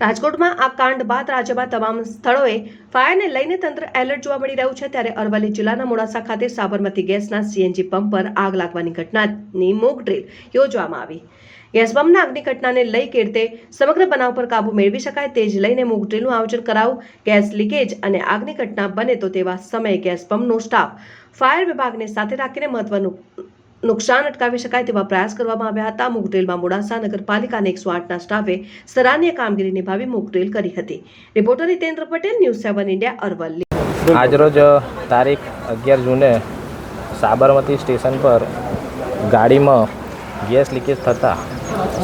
રાજકોટમાં આ કાંડ બાદ રાજ્યમાં તમામ સ્થળોએ ફાયરને લઈને તંત્ર એલર્ટ જોવા મળી રહ્યું છે. ત્યારે અરવલ્લી જિલ્લાના મોડાસા ખાતે સાબરમતી ગેસના સીએનજી પંપ પર આગ લાગવાની ઘટનાની મોક ડ્રીલ યોજવામાં આવી. ગેસ બમ્બના અગ્નિ ઘટનાને લઈ કેડતે સમગ્ર બનાવ પર કાબુ મેળવી શકાય તે જ લઈને મોક ડ્રીલનું આયોજન કરાવું ગેસ લીકેજ અને આગની ઘટના બને તો તેવા સમયે ગેસ પંપનો સ્ટાફ ફાયર વિભાગને સાથે રાખીને મહત્વનું નુકસાન અટકાવી શકાય તેવા પ્રયાસ કરવામાં આવ્યા હતા. મોક ડ્રીલમાં મોડાસા નગરપાલિકાના એકસો આઠના સ્ટાફે સરાહનીય કામગીરી નિભાવી મોક કરી હતી. Reporter Hitendra Patel, news seven India, Aravalli. આજરોજ તારીખ અગિયાર જૂને સાબરમતી સ્ટેશન પર ગાડીમાં ગેસ લીકેજ થતાં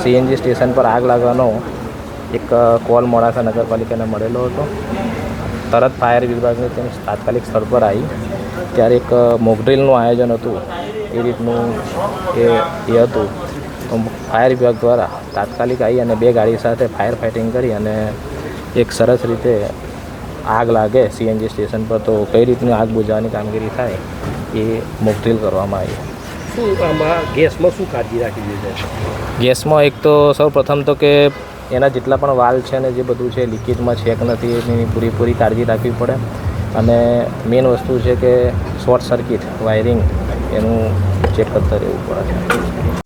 સીએનજી સ્ટેશન પર આગ લાગવાનો એક કોલ મોડાસા નગરપાલિકાને મળેલો હતો. તરત ફાયર વિભાગની ટીમ તાત્કાલિક સ્થળ પર આવી. ત્યારે એક મોકડ્રીલનું આયોજન હતું. એ રીતનું એ એ હતું. તો ફાયર વિભાગ દ્વારા તાત્કાલિક આવી અને બે ગાડી સાથે ફાયર ફાઇટિંગ કરી અને એક સરસ રીતે આગ લાગે સીએનજી સ્ટેશન પર તો કઈ રીતની આગ બુઝાવવાની કામગીરી થાય એ મોકડ્રીલ કરવામાં આવી. શું આમાં ગેસમાં શું કાળજી રાખી છે? ગેસમાં એક તો સૌ પ્રથમ તો કે એના જેટલા પણ વાલ છે ને જે બધું છે લીકેજમાં છે કે નથી એની પૂરેપૂરી કાળજી રાખવી પડે. અને મેઇન વસ્તુ છે કે શોર્ટ સર્કિટ વાયરિંગ એનું ચેક કરતા રહેવું પડે.